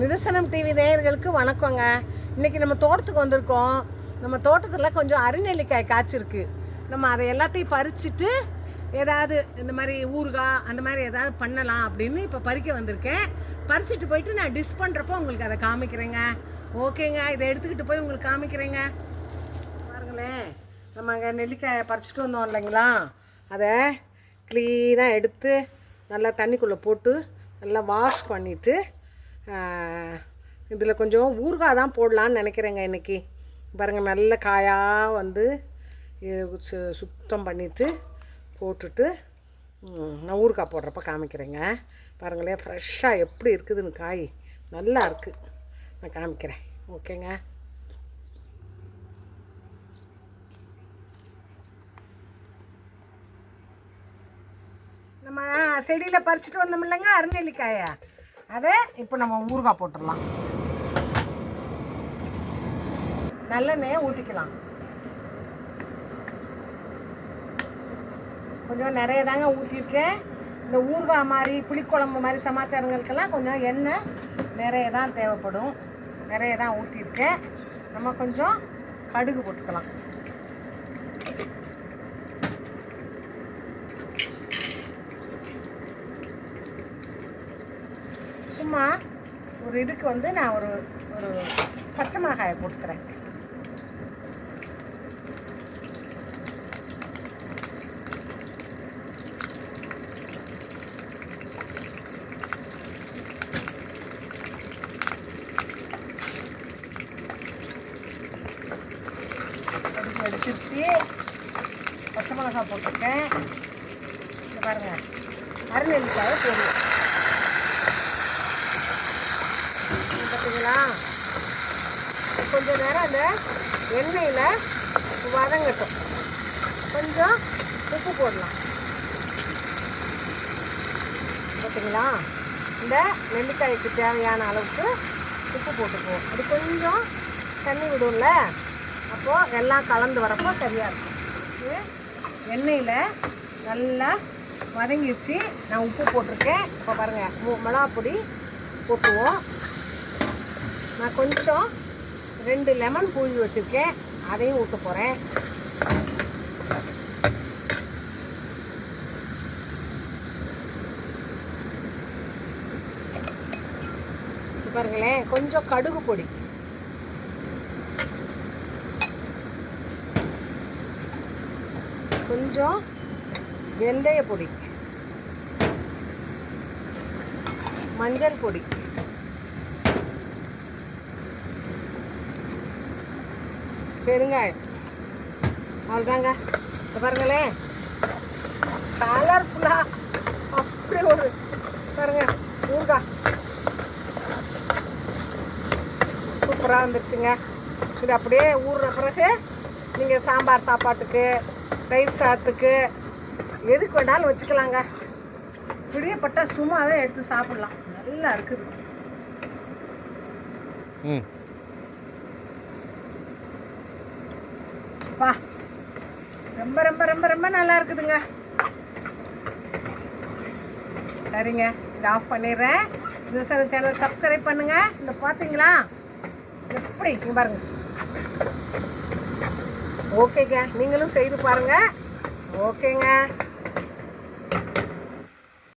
நிதர்சனம் டிவி நேயர்களுக்கு வணக்கங்க. இன்றைக்கி நம்ம தோட்டத்துக்கு வந்திருக்கோம். நம்ம தோட்டத்தில் கொஞ்சம் அருநெல்லிக்காய் காய்ச்சிருக்கு. நம்ம அதை எல்லாத்தையும் பறிச்சுட்டு ஏதாவது இந்த மாதிரி ஊறுகாய் அந்த மாதிரி ஏதாவது பண்ணலாம் அப்படின்னு இப்போ பறிக்க வந்திருக்கேன். பறிச்சுட்டு போயிட்டு நான் டிஸ் பண்ணுறப்போ உங்களுக்கு அதை காமிக்கிறேங்க. ஓகேங்க இதை எடுத்துக்கிட்டு போய் உங்களுக்கு காமிக்கிறேங்க. பாருங்களேன் நம்ம அங்கே நெல்லிக்காயை பறிச்சுட்டு வந்தோம் இல்லைங்களா? அதை க்ளீனாக எடுத்து நல்லா தண்ணிக்குள்ளே போட்டு நல்லா வாஷ் பண்ணிவிட்டு இதில் கொஞ்சம் ஊறுகாய் தான் போடலான்னு நினைக்கிறேங்க இன்றைக்கி பாருங்கள் நல்ல காயாக வந்து சு- சுத்தம் பண்ணிவிட்டு போட்டுட்டு நான் ஊறுகாய் போடுறப்ப காமிக்கிறேங்க. பாருங்களேன் ஃப்ரெஷ்ஷாக எப்படி இருக்குதுன்னு காய். நல்லா இருக்குது நான் காமிக்கிறேன். ஓகேங்க. நம்ம செடியில் பறிச்சுட்டு வந்தோம் இல்லைங்க அருநெல்லிக்காயை அதை இப்போ நம்ம ஊறுகாய் போட்டுடலாம். நல்லெண்ணெயை ஊற்றிக்கலாம் கொஞ்சம் நிறைய தாங்க ஊற்றிருக்கேன் இந்த ஊறுகாய் மாதிரி புளிக்குழம்பு மாதிரி சமாச்சாரங்களுக்கெல்லாம் கொஞ்சம் எண்ணெய் நிறைய தான் தேவைப்படும். நிறைய தான் ஊற்றிருக்கேன் நம்ம கொஞ்சம் கடுகு போட்டுக்கலாம். சும்மா ஒரு இதுக்கு வந்து நான் ஒரு ஒரு பச்சை மிளகாயை போட்டுக்கிறேன். அதுக்கு பச்சை மிளகாய் போட்டிருக்கேன். இங்க பாருங்க. அரைநெல்லிக்காயை போடுவோம் இது கொஞ்சம் நேரம் அந்த எண்ணெயில் வதங்கட்டும். கொஞ்சம் உப்பு போடலாம். ஓகேங்களா இந்த நெல்லிக்காய்க்கு தேவையான அளவுக்கு உப்பு போட்டுக்குவோம். அது கொஞ்சம் தண்ணி விடும்ல? அப்போது எல்லாம் கலந்து வரப்போ சரியாக இருக்கும். எண்ணெயில் நல்லா வதங்கிடுச்சு. நான் உப்பு போட்டிருக்கேன். இப்போ பாருங்கள் மிளகாப்பொடி போட்டுவோம். நான் கொஞ்சம் ரெண்டு லெமன் புழிஞ்சு வச்சுருக்கேன். அதையும் ஊற்ற போகிறேன் பாருங்களேன் கொஞ்சம் கடுகு பொடி. கொஞ்சம் வெந்தய பொடி. மஞ்சள் பொடி. பெருங்காயம் அவ்வளோதாங்க இதை பாருங்களேன் கலர்ஃபுல்லாக அப்படி ஒரு பாருங்க ஊறுகாய் சூப்பராக வந்துருச்சுங்க. இது அப்படியே ஊறுற பிறகு நீங்கள் சாம்பார் சாப்பாட்டுக்கு ரைஸ் சாத்துக்கு எதுக்கு வேணாலும் வச்சுக்கலாங்க. இப்படியே சும்மாவே எடுத்து சாப்பிட்லாம். நல்லா இருக்குது. ம். வா. ரொம்ப ரொம்ப ரொம்ப ரொம்ப நல்லா இருக்குதுங்க. சரிங்க இதை ஆஃப் பண்ணிடுறேன். இந்த சேனல் சப்ஸ்கிரைப் பண்ணுங்க. இந்த பார்த்தீங்களா? எப்படி? இங்கே பாருங்க. ஓகேங்க நீங்களும் செய்து பாருங்க. ஓகேங்க